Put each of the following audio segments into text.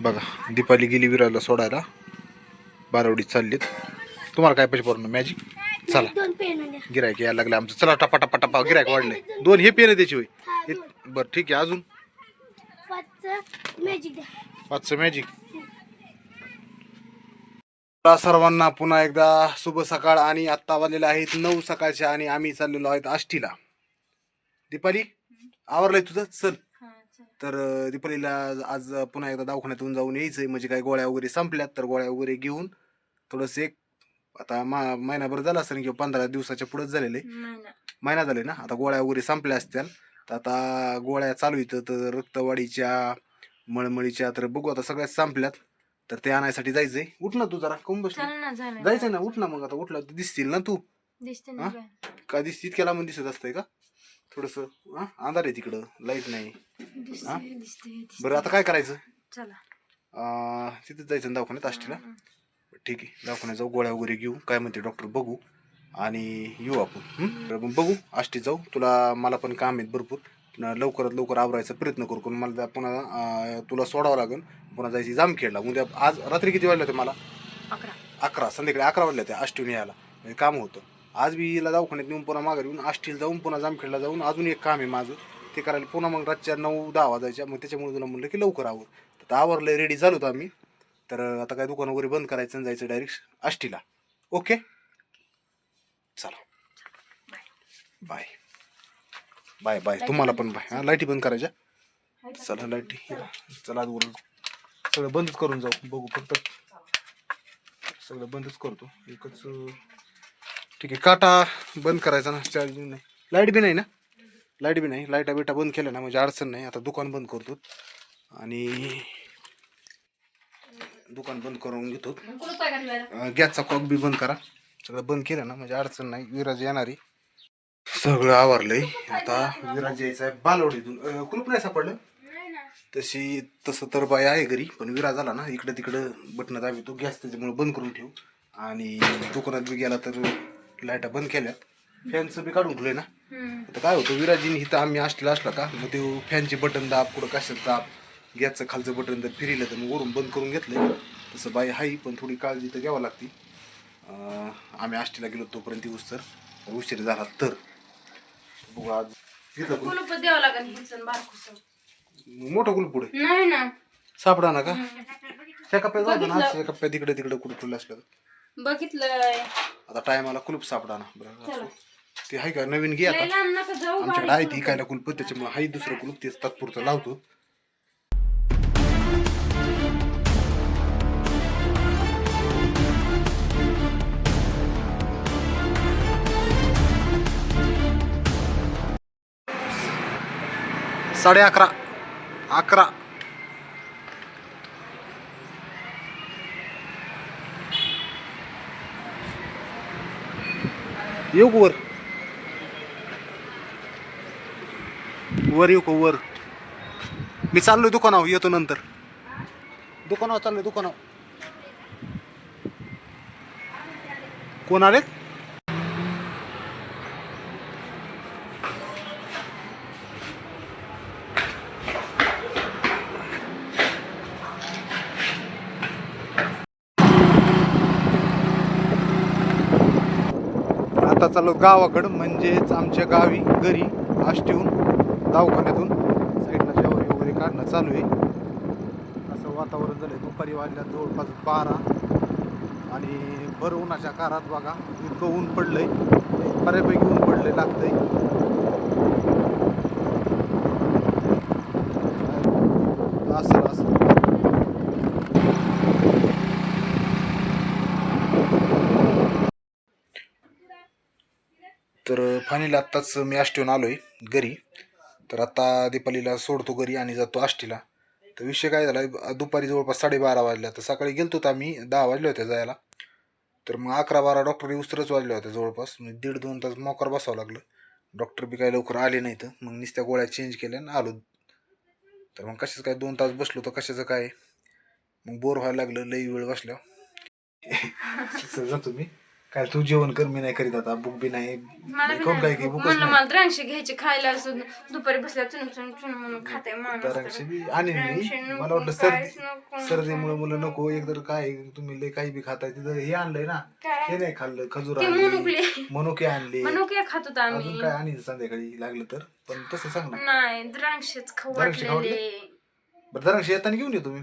बघा दीपाली गेली विराला सोडायला. बारावडीत चाललीत. तुम्हाला काय पैसे पडणार? मॅजिक चला. गिरायक यायला लागले आमचं. चला टपा टपा टपा. गिरायक वाढले. दोन हे पेन त्याची हा, हे- दोन. बरं ठीक आहे अजून? पाचचं मॅजिक सर्वांना पुन्हा एकदा शुभ सकाळ आणि आत्ता वाजलेले आहेत नऊ सकाळचे आणि आम्ही चाललेलो आहेत आष्टीला. दीपाली आवरलंय तुझं? चल. तर दीपालीला आज पुन्हा एकदा दवाखान्यातून जाऊन यायचंय. म्हणजे काय गोळ्या वगैरे संपल्यात तर गोळ्या वगैरे घेऊन थोडंसं एक आता मा महिनाभर झाला असेल किंवा पंधरा दिवसाच्या पुढेच झालेले. महिना. झाले ना? आता गोळ्या वगैरे संपल्या असत्याल तर आता गोळ्या चालू इथं तर रक्तवाढीच्या मळमळीच्या तर बघू आता सगळ्यात संपल्यात. तर ते आणायसाठी जायचंय. उठ ना तू जरा झालं. जायचंय ना? उठ ना मग आता. उठला तर दिसतील ना तू. दिसते? ना काय का दिसत? इतक्या लांबून दिसत असतंय का? थोडस अंधार आहे तिकडं लाइट नाही. हा? बरं आता काय करायचं? चला. अं, तिथंच जायचं ना दवाखान्यात आष्टीला? ठीक आहे दवाखान्यात जाऊ गोळ्या वगैरे घेऊ काय म्हणते डॉक्टर बघू आणि येऊ आपण हं? तर बघू आष्टीत जाऊ. तुला मला पण काम आहेत भरपूर. न लवकरात लवकर आवरायचा प्रयत्न करू पण मला त्या पुन्हा अं, तुला सोडावं लागेल. पुन्हा जायची जामखेडला उद्या आज रात्री किती वाजले होते मला? अकरा. अकरा संध्याकाळी अकरा वाजले होते आष्टीहून यायला. म्हणजे काम होतं. आज बी हिला दवाखान्यात नेऊन पुन्हा माघारी येऊन आष्टीला जाऊन पुन्हा जामखेडला जाऊन अजून एक काम आहे माझं. ते करायला पुन्हा मग रातच्या नऊ दहा वाजायच्या. मग त्याच्यामुळे तुला म्हणलं की लवकर आवर. तर आवरलं रेडी झालो होतो आम्ही. तर आता काय दुकान वगैरे बंद करायचं आणि जायचं डायरेक्ट आष्टीला. ओके चला. बाय बाय बाय तुम्हाला पण बाय हां लाईटी बंद करायच्या. चला लाईटी चला आज वर सगळं बंदच करून जाऊ. बघू फक्त. सगळं बंदच करतो. एकच ठीक आहे काटा बंद करायचा ना चार्जिंग नाही. लाइट बी नाही ना? लाइट बी नाही. लाईटा बिटा बंद केल्या ना म्हणजे अडचण नाही. आता दुकान बंद करतो. आणि दुकान बंद करून घेतो. गॅसचा कॉक बी बंद करा. सगळं बंद केलं ना म्हणजे अडचण नाही. विराज येणारी. सगळं आवरलंय. आता विराज यायचा आहे बालवडीतून. कुलूप नाही सापडलं? तशी तसं तर बाय आहे घरी पण विराज आला ना इकडं तिकडं बटणं दाबी तो गॅस त्याच्यामुळे बंद करून ठेवू. आणि दुकानात बी गेला तर लाईटा बंद केल्यात. फॅनचं बी काढून ठेवलंय ना. आता काय होतं विराजीने इथं आम्ही असलेला असला का मग ते फॅनचे बटन दाब कुठं कशाचं दाब गॅसचं खालचं बटन जर फिरिलं तर मग वरून बंद करून घेतलंय. तसं बाई हाई पण थोडी काळजी तर घ्यावं लागते. आम्ही आष्टीला गेलो तोपर्यंत येऊस तर उशीर झाला तर. बघू आज इथं पण कुलूप द्यावं लागेल हिचं बारकुस. मोठं कुल पुढे. नाही ना. सापडा ना का? त्या कप्प्यात जाऊ ना त्या कप्प्यात तिकडे तिकडे कुठे ठेवलं असलं तर. बघितलंय. आता टायमाला कुलूप सापडा ना. बरं ते आहे का? नवीन घे आता. लय लांब नका जाऊ आमच्याकडे आहे ती कायला कुलप त्याच्यामुळे हाही दुसरं कुलूप तेच तात्पुरतं लावतो. साडे अकरा अकरा. येऊ का वर? वर येऊ का वर? मी चाललोय दुकानावर येतो नंतर. दुकानावर चाललोय दुकानावर. कोण आले आता चाललो गावाकडं म्हणजेच आमच्या गावी घरी आष्टीहून दवाखान्यातून साईडला जेवारी वगैरे काढणं चालू आहे. असं वातावरण झालं दुपारी वाजल्या जवळपास बारा. आणि भर उन्हाच्या कारात बघा इतकं ऊन आहे बऱ्यापैकी ऊन पडलं लागतं आहे असं असं तर फायनली आत्ताच मी आष्टीहून आहे घरी. तर आत्ता दीपालीला सोडतो घरी आणि जातो आष्टीला. तर विषय काय झाला दुपारी जवळपास साडेबारा वाजल्या. तर सकाळी गेलतो तर आम्ही दहा वाजले होते जायला. तर मग अकरा बारा डॉक्टर उस्तरच वाजले होते जवळपास. मग दीड दोन तास मोकार बसावं लागलं. डॉक्टर बी काय लवकर आले नाही तर मग नुसत्या गोळ्या चेंज केल्या आणि आलो. तर मग कशाचं काय दोन तास बसलो तर कशाचं काय? मग बोर व्हायला लागलं लई वेळ बसल्यावर जातो मी. काय तू जेवण कर मी नाही करीत आता बुक बी नाही. मला बी कोण काय नाही की भूक. बुकच म्हणलं नाही. मला द्राक्षे घ्यायचे खायला असं दुपारी बसल्या चुन चुन चुन म्हणून खाते माणूस द्राक्षे बी आणि द्राक्षे मी नको, मला वाटलं काहीच सर्दी. सर्दीमुळे मुलं नको. एकतर काय तुम्ही लय काही बी खाताय तिथं हे आणलंय ना काय? ते नाही खाल्लं खजूर ते आणले मनुकले. मनुके आणले. मनुके खात होतो अजून आम्ही. काय आणि संध्याकाळी लागलं तर पण तसं सांग ना. नाही द्राक्षेच खाऊ द्राक्षे खाऊ वाटलेले. बरं द्राक्षे येताना घेऊन ये तुम्ही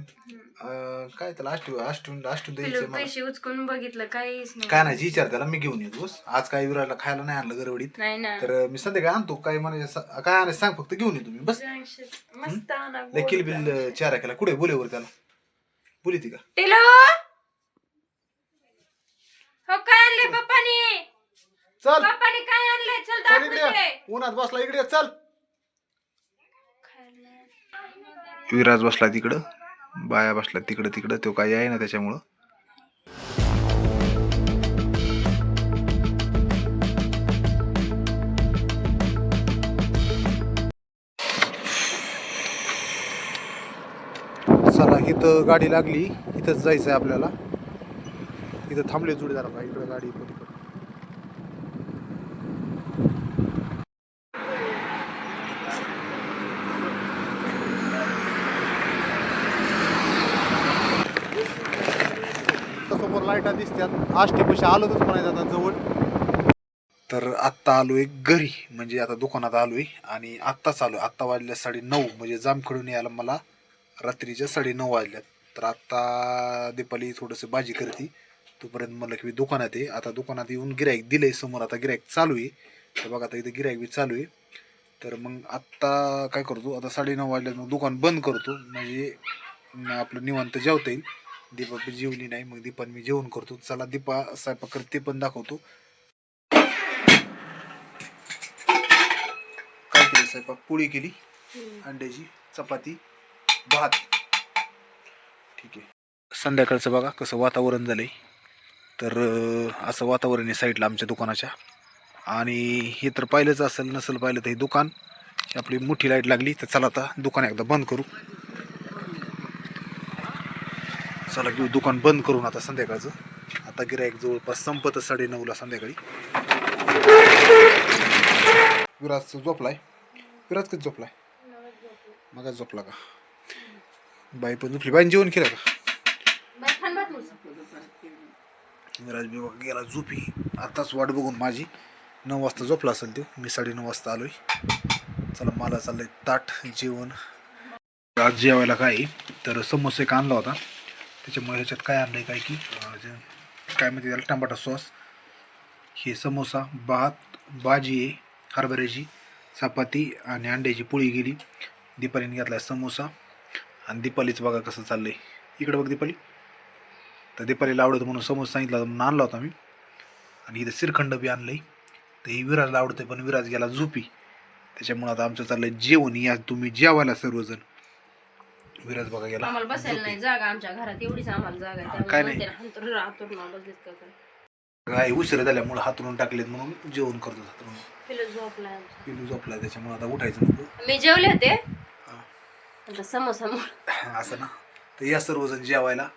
अं, काय त्याला आष्टू आष्टू आष्टू पिलू द्यायचं मला. पैसे उचकून बघितलं काहीच नाही. काय नाही विचार त्याला मी घेऊन येतो बस. आज काय विराटला खायला नाही आणलं गरवडीत नाही ना. तर मी संध्याकाळी आणतो काय म्हणायचं स- काय आणायचं सांग फक्त घेऊन ये तुम्ही बस. मस्त आणा लय गोड. किल बिल चारा केला. कुठे बोलेवर त्याला. बोली ती का? टेलो! हो काय पप्पानी? चल. पप्पानी काय आणलंय? चल चल इकडे दाखवते. उन्हात बसला इकडे चल. विराज बसला तिकडं बाया बसला तिकडं तिकडं तो काही आहे ना त्याच्यामुळं. चला इथं गाडी लागली इथंच जायचं आहे आपल्याला. इथं थांबले जुडीदार इकडं गाडी पलीकडं समोर लाईटा दिसतात आष्टी पैसे आलो तर म्हणायचं आता जवळ. तर आत्ता आलोय घरी म्हणजे आता दुकानात आलोय आणि आत्ताच आलोय आत्ता वाजल्या साडे नऊ म्हणजे जामखडून यायला मला रात्रीच्या साडे नऊ वाजल्यात. तर आत्ता दीपाली थोडंसं भाजी करते. तोपर्यंत म्हणलं की मी दुकानात आहे. आता दुकानात येऊन गिराईक दिलंय समोर आता गिरायक चालू आहे. तर बघा आता इथं गिरायक बी चालू आहे. तर मग आत्ता काय करतो आता साडे नऊ वाजल्यात मग दुकान बंद करतो. म्हणजे आपलं निवांत जेवता येईल. दीपा जेवली नाही मग दीपान मी जेवण करतो. चला दीपा स्वयंपाक करते ते पण दाखवतो. काय केलं स्वयंपाक? पोळी केली अंड्याची चपाती भात. ठीक आहे. संध्याकाळचं बघा कसं वातावरण झालंय. तर असं वातावरण आहे साईडला आमच्या दुकानाच्या. आणि हे तर पाहिलंच असेल नसेल पाहिलं तर हे दुकान. आपली मोठी लाइट लागली तर चला आता दुकान एकदा बंद करू. चला घेऊ दुकान बंद करून आता संध्याकाळचं. आता गिरायक जवळपास संपत साडे नऊला संध्याकाळी. विराज झोपलाय? विराज कधी झोपलाय? मग झोपला का? बाई पण झोपली. बाईन जेवण केलं का? विराज बी बघा गेला झोपी. आताच वाट बघून माझी. नऊ वाजता झोपला असेल तो. मी साडे नऊ वाजता आलोय. चला मला चाललंय ताट जेवण. आज जेवायला काय? आहे? तर समोसा एक आणला होता. त्याच्यामुळे ह्याच्यात काय आणलं आहे काय की काय म्हणते त्याला टमाटा सॉस. हे समोसा भात भाजी आहे हरभऱ्याची चपाती आणि अंड्याची पोळी गेली दीपालीने घेतला समोसा. आणि दीपालीचं बघा कसं चाललं आहे इकडं बघ दीपाली. तर दीपालीला आवडतं म्हणून समोसा सांगितला होता म्हणून आणला होता मी. आणि इथं श्रीखंड बी आणलं तर हे विराजला आवडतं पण विराज गेला झोपी. त्याच्यामुळे आता आमचं चाललं आहे जेवण. या तुम्ही जेवायला सर्वजण. विराज बघा गेला. आम्हाला बसायला नाही जागा आमच्या घरात एवढीच आम्हाला जागा आहे. काय त्यामुळे नाही. म्हणते ना, हंतरून हातरून बसलेत का काय. काय उशीर झाल्यामुळे हातरून टाकलेत म्हणून जेवण करतो हातरून पिलू झोपलाय आमचा. पिलू झोपला त्याच्यामुळे आता उठायचं नको. मी जेवले होते. आता समोसा मुळे असं ना. तर या सर्वजण जेवायला.